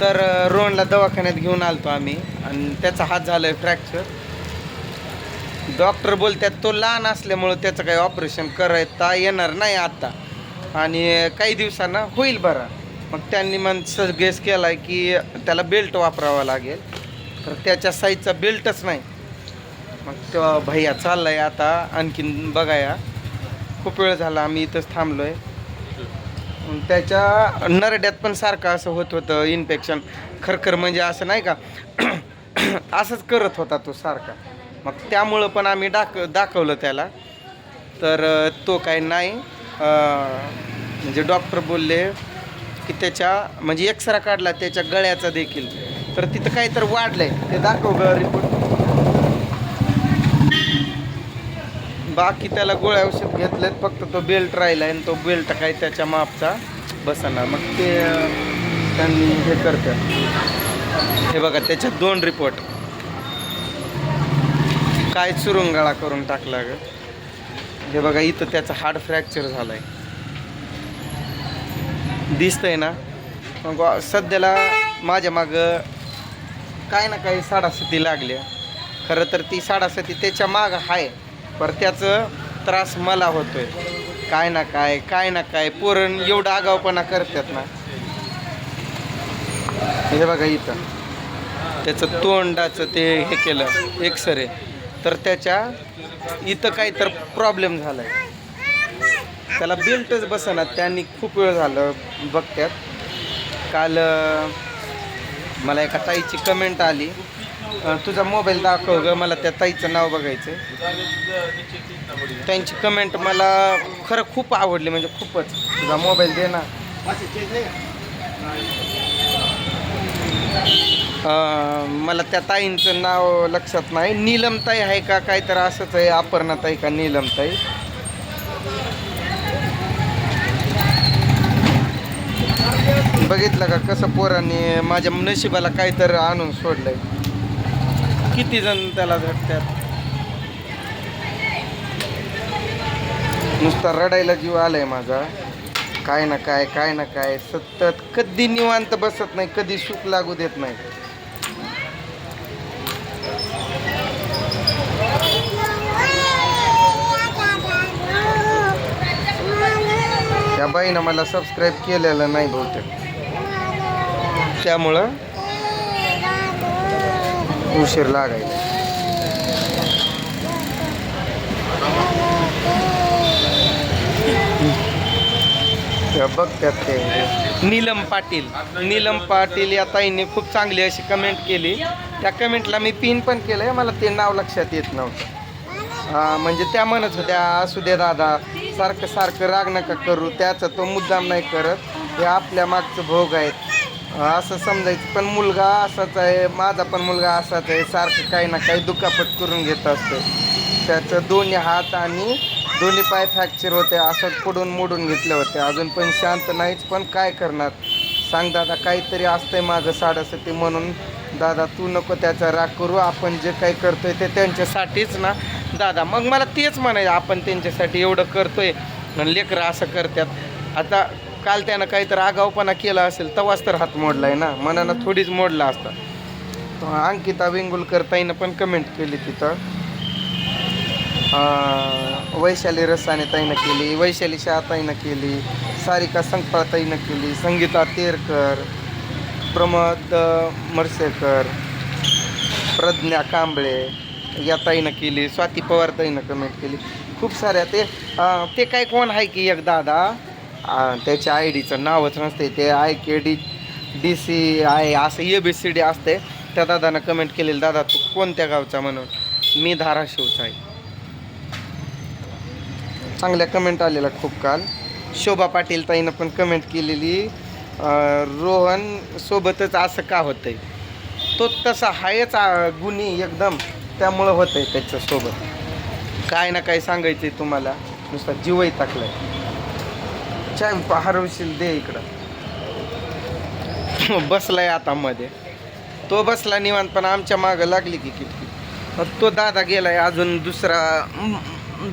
तर रोहनला दवाखान्यात घेऊन आलतो आम्ही. आणि त्याचा हात झालाय फ्रॅक्चर डॉक्टर बोलतात तो लहान असल्यामुळं त्याचं काही ऑपरेशन करता येणार नाही आता. आणि काही दिवसांना होईल बरा. मग त्यांनी मग सगेस केला आहे की त्याला बेल्ट वापरावा लागेल. तर त्याच्या साईजचा बेल्टच नाही. मग तो भैया चाललाय आता आणखीन बघाया. खूप वेळ झाला आम्ही इथंच थांबलो आहे त्याच्या नरड्यात पण सारखं असं होत होतं इन्फेक्शन खरखर म्हणजे असं नाही का असंच करत होता तो सारखा. मग त्यामुळं पण आम्ही डाक दाखवलं त्याला. तर तो काय नाही म्हणजे डॉक्टर बोलले की त्याच्या म्हणजे एक्सरा काढला त्याच्या गळ्याचा देखील. तर तिथं काही तर आहे ते दाखव ग रिपोर्ट बाकी त्याला गोळ्या औषध घेतलेत फक्त तो बेल्ट राहिला आणि तो बेल्ट काय त्याच्या मापचा बसणार. मग ते त्यांनी हे करतात हे बघा त्याच्यात दोन रिपोर्ट काय चुरुंगाळा करून टाकला ग. हे बघा इथं त्याचं हाड फ्रॅक्चर झालंय. दिसतंय ना? मग सध्याला माझ्या मागं काय ना काही साडासती लागल्या. खरं तर ती साडासती त्याच्या मागं आहे पर त्याचं त्रास मला होतोय. काय ना काय काय ना काय पोरण एवढं आगावपणा करतात ना. हे बघा इथं. त्याचं तोंडाचं ते हे केलं एक्सरे तर त्याच्या इथं काही तर प्रॉब्लेम झाला आहे त्याला बेल्टच बसना त्यांनी खूप वेळ झालं बघत्यात. काल मला एका ताईची कमेंट आली. तुझा मोबाईल दाखव ग मला त्या ताईचं नाव बघायचं त्यांची कमेंट मला खरं खूप आवडली म्हणजे खूपच. तुझा मोबाईल दे ना. मला त्या ताईंचं नाव लक्षात नाही. नीलमताई आहे का काय तर असंच आहे अपर्णाताई का नीलमताई बघितलं का कसं पोरांनी माझ्या नशिबाला काय तर आणून सोडलंय? किती जण त्याला झटतात नुसता रडायला जीव आलाय माझा. काय ना काय काय ना काय सतत कधी निवांत बसत नाही कधी सुख लागू देत नाही. त्या बाईनं मला सबस्क्राईब केलेलं नाही बहुतेक. त्यामुळं उशीर लागायला. बघ त्यात ते. नीलम पाटील. नीलम पाटील या ताईने खूप चांगली अशी कमेंट केली. त्या कमेंटला मी पिन पण केलंय मला ते नाव लक्षात येत नव्हतं. म्हणजे त्या म्हणत होत्या असू दे दादा सारखं सारखं राग नका करू त्याचा तो मुद्दाम नाही करत. हे आपल्या मागचं भोग आहेत. असं समजायचं. पण मुलगा असाच आहे माझा पण मुलगा असाच आहे सारखं काही ना काही दुखापत करून घेत असतो. त्याचं दोन्ही हात आणि दोन्ही पाय फ्रॅक्चर होते असंच पडून मोडून घेतले होते. अजून पण शांत नाहीच पण काय करणार? सांग दादा काहीतरी असतंय माझं साडासाठी म्हणून. दादा तू नको त्याचा राग करू आपण जे काही करतोय ते त्यांच्यासाठीच ना. दादा मग मला तेच म्हणायचं आपण त्यांच्यासाठी एवढं करतोय. लेकरं असं करतात. आता काल त्यानं काहीतरी आगाऊपणा केला असेल तवाच तर हात मोडलाय ना. मनानं थोडीच मोडला असता. अंकिता वेंगुलकर ताईनं पण कमेंट केली तिथं. वैशाली रसाने ताईनं केली वैशाली शाह ताईनं केली सारिका संकपाळ ताईनं केली संगीता तेरकर प्रमोद मरसेकर प्रज्ञा कांबळे या ताईनं केली स्वाती पवार ताईनं कमेंट केली. खूप साऱ्या ते ते काय कोण आहे की एक दादा? त्याच्या आय डीचं नावच नसते ते I K D D C I असं ए बी सी डी असते. त्या दादानं कमेंट केलेलं दादा तू कोणत्या गावचा म्हणून? मी धाराशिवचा आहे. चांगल्या कमेंट आलेला खूप काल. शोभा पाटील ताईनं पण कमेंट केलेली रोहन सोबतच असं का होतंय? तो तसा हायच आ, गुणी एकदम. त्यामुळं होतंय त्याच्यासोबत काय ना काय सांगायचंय तुम्हाला. नुसता जीवही टाकलाय. चाय हरवशील दे इकडं. बसलाय आता मध्ये. तो बसला निवांत पण आमच्या मागं लागली की किटकी. मग तो दादा गेलाय अजून दुसरा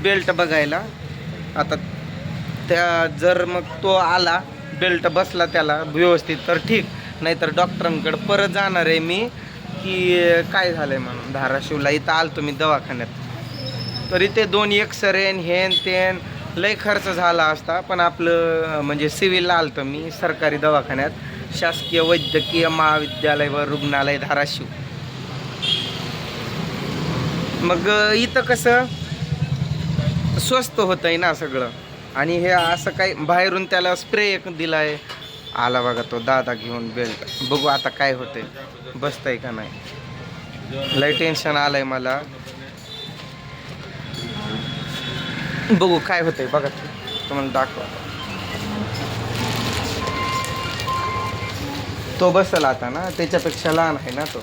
बेल्ट बघायला. आता त्या जर मग तो आला बेल्ट बसला त्याला व्यवस्थित तर ठीक. नाहीतर डॉक्टरांकडे परत जाणार आहे मी की काय झालंय म्हणून धाराशिवला. इथं आलो मी दवाखान्यात. तर इथे दोन एक्सरे हेन तेन लय खर्च झाला असता पण आपलं म्हणजे सिव्हिलला आलतो मी सरकारी दवाखान्यात. शासकीय वैद्यकीय महाविद्यालय व रुग्णालय धाराशिव. मग इथं कसं स्वस्त होतं आहे ना सगळं. आणि हे असं काही बाहेरून त्याला स्प्रे एक दिलाय. आला बघा तो दादा घेऊन बेल्ट बघू आता काय होते बसतंय का नाही? लय टेन्शन आलंय मला. बघू काय होतंय बघा. तुम्हाला दाखवा. तो बसला आता ना त्याच्यापेक्षा लहान आहे ना तो.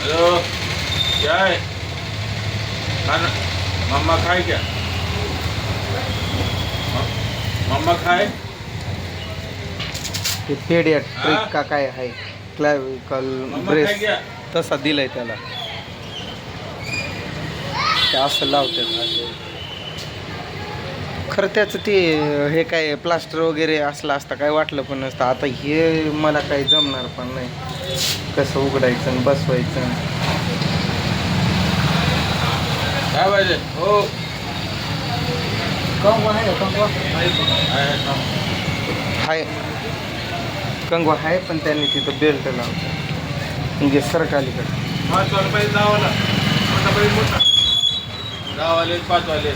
हॅलो काय मम्मा खाय क्या? मम्मा खाय ते पेडियाट्रिक का काय आहे? क्लॅविकल ब्रेस तसा दिलाय त्याला. ते असं लावतात. खरं त्याचं ते हे काय प्लास्टर वगैरे असलं असतं काय वाटलं पण नसतं. आता हे मला काही जमणार पण नाही. कसं उघडायचं आणि बसवायचं. क्या पाहिजे? हो. आहे कंगवा आहे पण त्यांनी तिथं बेल्ट लावलं. म्हणजे पाच वाले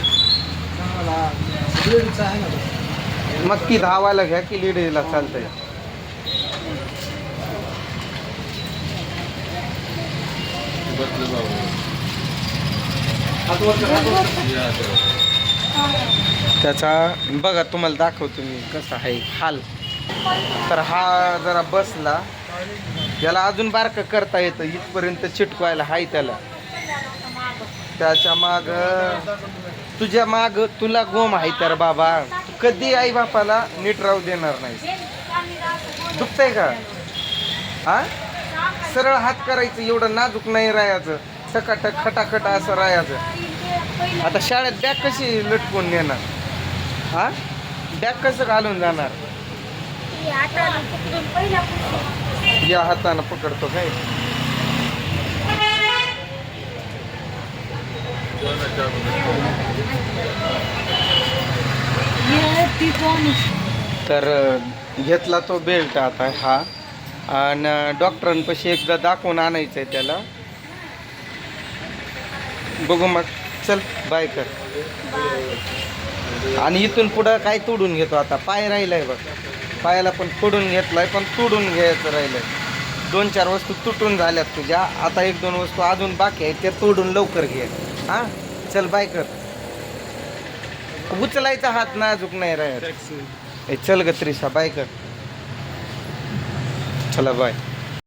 मग ती. धावायला घ्या की लेडीजला चालतंय. त्याचा बघा तुम्हाला दाखवतो मी कसा आहे हाल. तर हा जरा बसला. याला अजून बारकं करता येतं. इथपर्यंत चिटकवायला हाय त्याला. त्याच्या माग तुझ्या माग तुला गोम आहे तर बाबा. तू कधी आई बापाला नीट राहू देणार नाही दुखतंय का? हा सरळ हात करायचं एवढं नाजूक नाही राहायचं. सकाटक खटाखट असं राहायचं. आता शाळेत बॅग कशी लटकून नेणार? हा बॅग कसं घालून जाणार? या हातानं पकडतो काय? तर घेतला तो बेल्ट आता हा. आणि डॉक्टरांपाशी एकदा दाखवून आणायचं आहे त्याला. बघू मग. चल बाय कर. आणि इथून पुढं काय तोडून घेतो आता? पाय राहिलाय बघ. पायाला पण फोडून घेतलाय पण तोडून घ्यायचं राहिलंय. दोन चार वस्तू तुटून झाल्यात तुझ्या. आता एक दोन वस्तू अजून बाकी आहेत त्या तोडून लवकर घे. हा? चल बाय कर. उचलायचा हात नाजूक नाही राहत. ए, चल ग त्रिशा बाय कर. चला बाय.